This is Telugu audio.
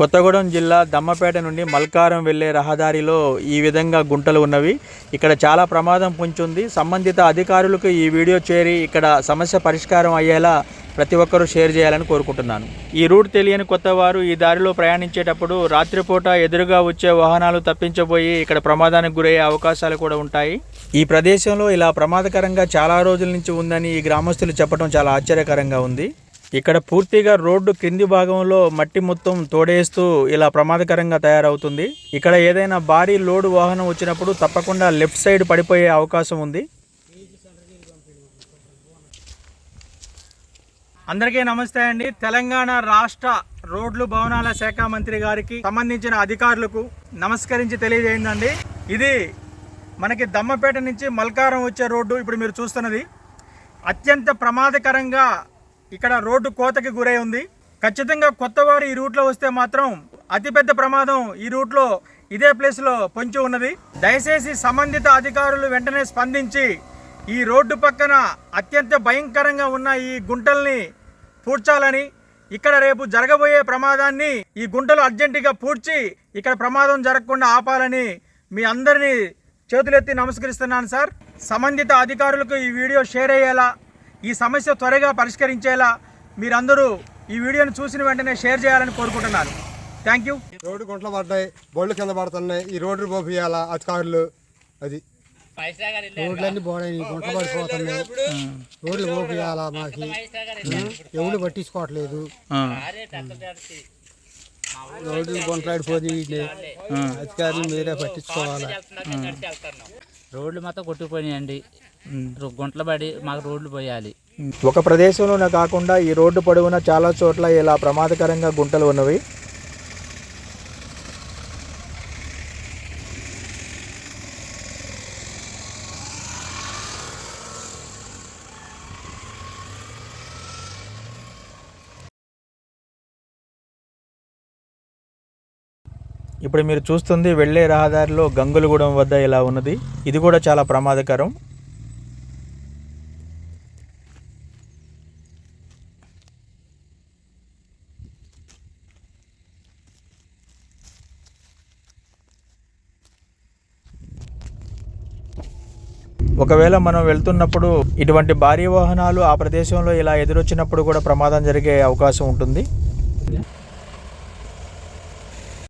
కొత్తగూడెం జిల్లా దమ్మపేట నుండి మల్కారం వెళ్ళే రహదారిలో ఈ విధంగా గుంటలు ఉన్నవి. ఇక్కడ చాలా ప్రమాదం పుంచుంది. సంబంధిత అధికారులకు ఈ వీడియో చేరి ఇక్కడ సమస్య పరిష్కారం అయ్యేలా ప్రతి ఒక్కరూ షేర్ చేయాలని కోరుకుంటున్నాను. ఈ రూట్ తెలియని కొత్త వారు ఈ దారిలో ప్రయాణించేటప్పుడు రాత్రిపూట ఎదురుగా వచ్చే వాహనాలు తప్పించబోయి ఇక్కడ ప్రమాదానికి గురయ్యే అవకాశాలు కూడా ఉంటాయి. ఈ ప్రదేశంలో ఇలా ప్రమాదకరంగా చాలా రోజుల నుంచి ఉందని ఈ గ్రామస్తులు చెప్పడం చాలా ఆశ్చర్యకరంగా ఉంది. ఇక్కడ పూర్తిగా రోడ్డు క్రింది భాగంలో మట్టి మొత్తం తోడేస్తూ ఇలా ప్రమాదకరంగా తయారవుతుంది. ఇక్కడ ఏదైనా భారీ లోడు వాహనం వచ్చినప్పుడు తప్పకుండా లెఫ్ట్ సైడ్ పడిపోయే అవకాశం ఉంది. అందరికీ నమస్తే అండి. తెలంగాణ రాష్ట్ర రోడ్లు భవనాల శాఖ మంత్రి గారికి సంబంధించిన అధికారులకు నమస్కరించి తెలియజేయండి ఇది మనకి దమ్మపేట నుంచి మల్కారం వచ్చే రోడ్డు ఇప్పుడు మీరు చూస్తున్నది. అత్యంత ప్రమాదకరంగా ఇక్కడ రోడ్డు కోతకి గురై ఉంది. ఖచ్చితంగా కొత్తవారు ఈ రూట్లో వస్తే మాత్రం అతిపెద్ద ప్రమాదం ఈ రూట్లో ఇదే ప్లేస్లో పొంచి ఉన్నది. దయచేసి సంబంధిత అధికారులు వెంటనే స్పందించి ఈ రోడ్డు పక్కన అత్యంత భయంకరంగా ఉన్న ఈ గుంటల్ని పూడ్చాలని ఇక్కడ రేపు జరగబోయే ప్రమాదాన్ని ఈ గుంటలు అర్జెంటుగా పూడ్చి ఇక్కడ ప్రమాదం జరగకుండా ఆపాలని మీ అందరినీ చేతులెత్తి నమస్కరిస్తున్నాను సార్. సంబంధిత అధికారులకు ఈ వీడియో షేర్ అయ్యేలా ఈ సమస్య త్వరగా పరిష్కరించేలా మీరందరూ ఈ వీడియోని చూసిన వెంటనే షేర్ చేయాలని కోరుకుంటున్నాను. థ్యాంక్ యూ రోడ్డు గుంటలు పడ్డాయి బళ్ళు కింద పడుతున్నాయి ఈ రోడ్డు పోపియాలా అధికారులు? అది. రోడ్లన్నీ పోయినాయి గుంటలు పడిపోతున్నాయి. రోడ్లు పోపియాలా మాకి? ఎవరు పట్టించుకోవట్లేదు. రోడ్లు గుంటలు ఆడిపోయి అధికారులు మీరే పట్టించుకోవాలా? రోడ్లు మొత్తం కొట్టుకుపోయినాయండి. గుంటలు పడి మాకు రోడ్లు పోయాలి. ఒక ప్రదేశంలోనే కాకుండా ఈ రోడ్డు పొడవునా చాలా చోట్ల ఇలా ప్రమాదకరంగా గుంటలు ఉన్నవి. ఇప్పుడు మీరు చూస్తుంది వెళ్ళే రహదారిలో గంగులగూడెం వద్ద ఇలా ఉన్నది. ఇది కూడా చాలా ప్రమాదకరం. ఒకవేళ మనం వెళ్తున్నప్పుడు ఇటువంటి భారీ వాహనాలు ఆ ప్రదేశంలో ఇలా ఎదురొచ్చినప్పుడు కూడా ప్రమాదం జరిగే అవకాశం ఉంటుంది.